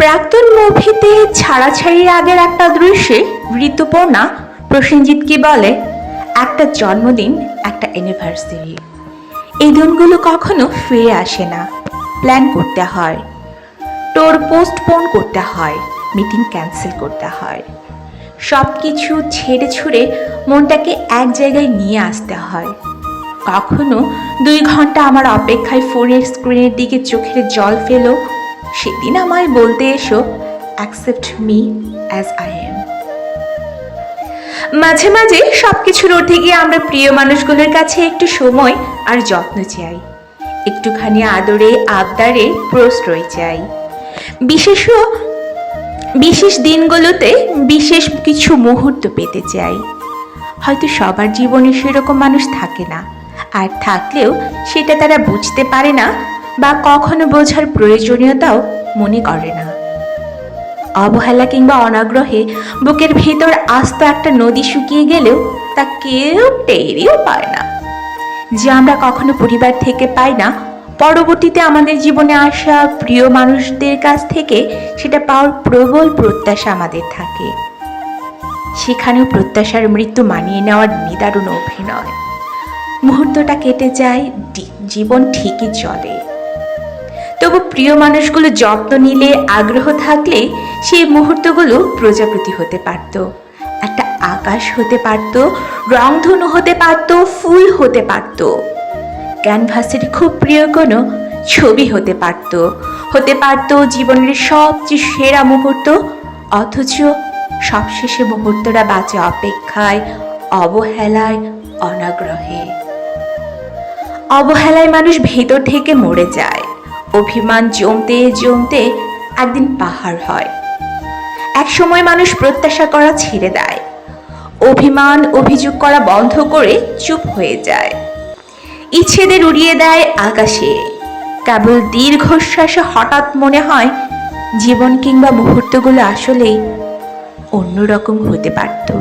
প্রাক্তন মুভিতে ছাড়াছাড়ির আগের একটা দৃশ্যে ঋতুপর্ণা প্রসেনজিৎকে বলে? একটা জন্মদিন, একটা অ্যানিভার্সারি এই দিনগুলো কখনো ফিরে আসে না। প্ল্যান করতে হয়। টোর পোস্টপোন করতে হয়। মিটিং ক্যান্সেল করতে হয়। সব কিছু ছেড়ে ছুড়ে মনটাকে এক জায়গায় নিয়ে আসতে হয়। কখনো দুই ঘণ্টা আমার অপেক্ষায় ফোনের স্ক্রিনের দিকে চোখের জল ফেলো। সেদিন আমায় বলতে এসো accept me as I am মাঝে মাঝে সব কিছুর ঊর্ধ্বে গিয়ে আমরা প্রিয় মানুষগুলোর কাছে একটু সময় আর যত্ন চাই। একটুখানি আদরে, আবদারে প্রশ্রয় চাই। বিশেষ বিশেষ দিনগুলোতে বিশেষ কিছু মুহূর্ত পেতে চাই। হয়তো সবার জীবনে সেরকম মানুষ থাকে না। আর থাকলেও সেটা তারা বুঝতে পারে না বা কখনো বোঝার প্রয়োজনীয়তাও মনে করে না। অবহেলা কিংবা অনাগ্রহে বুকের ভেতর আস্ত একটা নদী শুকিয়ে গেলেও তা কেউ টেরিও পায় না। যে আমরা কখনো পরিবার থেকে পাই না, পরবর্তীতে আমাদের জীবনে আসা প্রিয় মানুষদের কাছ থেকে সেটা পাওয়ার প্রবল প্রত্যাশা আমাদের থাকে। সেখানেও প্রত্যাশার মৃত্যু মানিয়ে নেওয়ার নিদারুণ অভিনয়। মুহূর্তটা কেটে যায় জীবন ঠিকই চলে। তবু প্রিয় মানুষগুলো যত্ন নিলে, আগ্রহ থাকলে সেই মুহূর্তগুলো প্রজাপতি হতে পারত। একটা আকাশ হতে পারত, রংধনু হতে পারত, ফুল হতে পারত। ক্যানভাসের খুব প্রিয় কোনো ছবি হতে পারত। হতে পারত জীবনের সবচেয়ে সেরা মুহূর্ত, অথচ সবশেষে মুহূর্তটা বাঁচে অপেক্ষায়, অবহেলায়, অনাগ্রহে। অবহেলায় মানুষ ভেতর থেকে মরে যায়। অভিমান জমতে জমতে একদিন পাহাড় হয়। এক সময় মানুষ প্রত্যাশা করা ছেড়ে দেয়। অভিমান, অভিযোগ করা বন্ধ করে চুপ হয়ে যায়। ইচ্ছেদের উড়িয়ে দেয় আকাশে। কেবল দীর্ঘশ্বাসে হঠাৎ মনে হয় জীবন কিংবা মুহূর্তগুলো আসলেই অন্যরকম হতে পারতো।